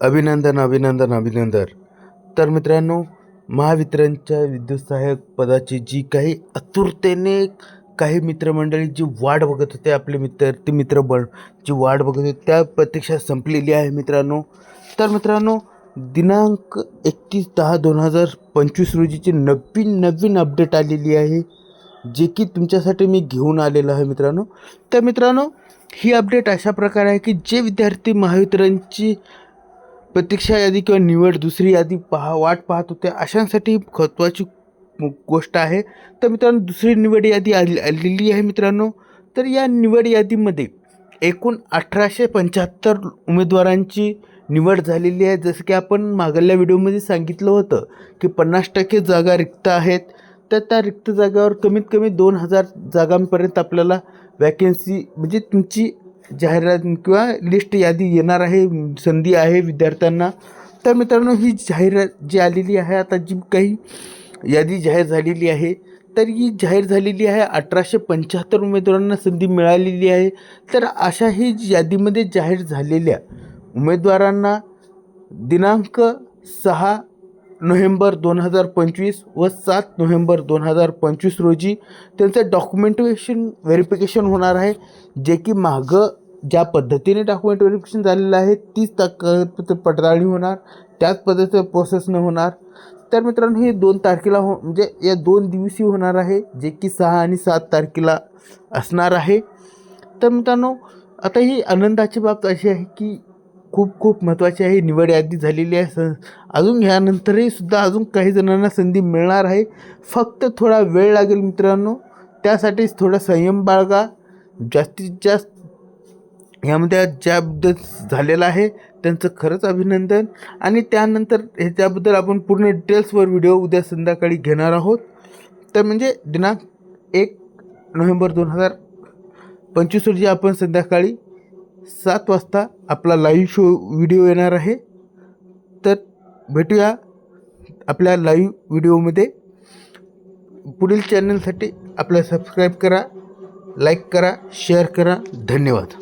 अभिनंदन अभिनंदन अभिनंदन. तर मित्रांनो महावितरणच्या विद्युत सहाय्यक पदाची जी काही आतुरतेने काही मित्रमंडळी जी वाट बघत होते आपले मित्र ते मित्रबळ जी वाट बघत होते त्या प्रतीक्षा संपलेली आहे मित्रांनो. तर मित्रांनो दिनांक एकतीस दहा दोन हजार पंचवीस रोजीची नवीन नवीन अपडेट आलेली आहे जे की तुमच्यासाठी मी घेऊन आलेलो आहे मित्रांनो. तर मित्रांनो ही अपडेट अशा प्रकारे आहे की जे विद्यार्थी महावितरणची प्रतीक्षा यादी किंवा निवड दुसरी यादी पहा वाट पाहत होते अशांसाठी महत्त्वाची गोष्ट आहे. तर मित्रांनो दुसरी निवड यादी आली आलेली आहे मित्रांनो. तर या निवड यादीमध्ये एकूण अठराशे पंच्याहत्तर उमेदवारांची निवड झालेली आहे. जसं की आपण मागल्या व्हिडिओमध्ये सांगितलं होतं की पन्नास टक्के जागा रिक्त आहेत. तर त्या रिक्त जागेवर कमीत कमी दोन हजार जागांपर्यंत आपल्याला वॅकेन्सी म्हणजे तुमची जाहिरात किंवा लिस्ट यादी येणार आहे संधी आहे विद्यार्थ्यांना. तर मित्रांनो ही जाहिरात जी आलेली आहे आता जी काही यादी जाहीर झालेली आहे तर ही जाहीर झालेली आहे अठराशे पंच्याहत्तर उमेदवारांना संधी मिळालेली आहे. तर अशा ही यादीमध्ये जाहीर झालेल्या उमेदवारांना दिनांक सहा नोव्हेंबर दोन हजार पंचवीस व सात नोव्हेंबर दोन हजार पंचवीस रोजी त्यांचं डॉक्युमेंटेशन व्हेरिफिकेशन होणार आहे जे की मागं ज्या पद्धतीने डॉक्युमेंट व्हेरिफिकेशन झालेलं आहे तीच कागदपत्र पडताळणी होणार त्याच पद्धतीचं प्रोसेसनं होणार. तर मित्रांनो हे दोन तारखेला हो म्हणजे या दोन दिवशी होणार आहे जे की सहा आणि सात तारखेला असणार आहे. तर मित्रांनो आता ही आनंदाची बाब अशी आहे की खूप खूप महत्त्वाची आहे. निवड यादी झालेली आहे. स अजून ह्यानंतरही सुद्धा अजून काही जणांना संधी मिळणार आहे. फक्त थोडा वेळ लागेल मित्रांनो. त्यासाठीच थोडा संयम बाळगा. जास्तीत जास्त ह्यामध्ये ज्याबद्दल झालेलं आहे त्यांचं खरंच अभिनंदन. आणि त्यानंतर ह्याच्याबद्दल आपण पूर्ण डिटेल्सवर व्हिडिओ उद्या संध्याकाळी घेणार आहोत. तर म्हणजे दिनांक एक नोव्हेंबर दोन हजार पंचवीस रोजी आपण संध्याकाळी सात वाजता आपला लाईव्ह शो व्हिडिओ येणार आहे. तर भेटूया आपल्या लाईव्ह व्हिडिओमध्ये पुढील चॅनलसाठी आपल्या सबस्क्राईब करा लाईक करा शेअर करा. धन्यवाद.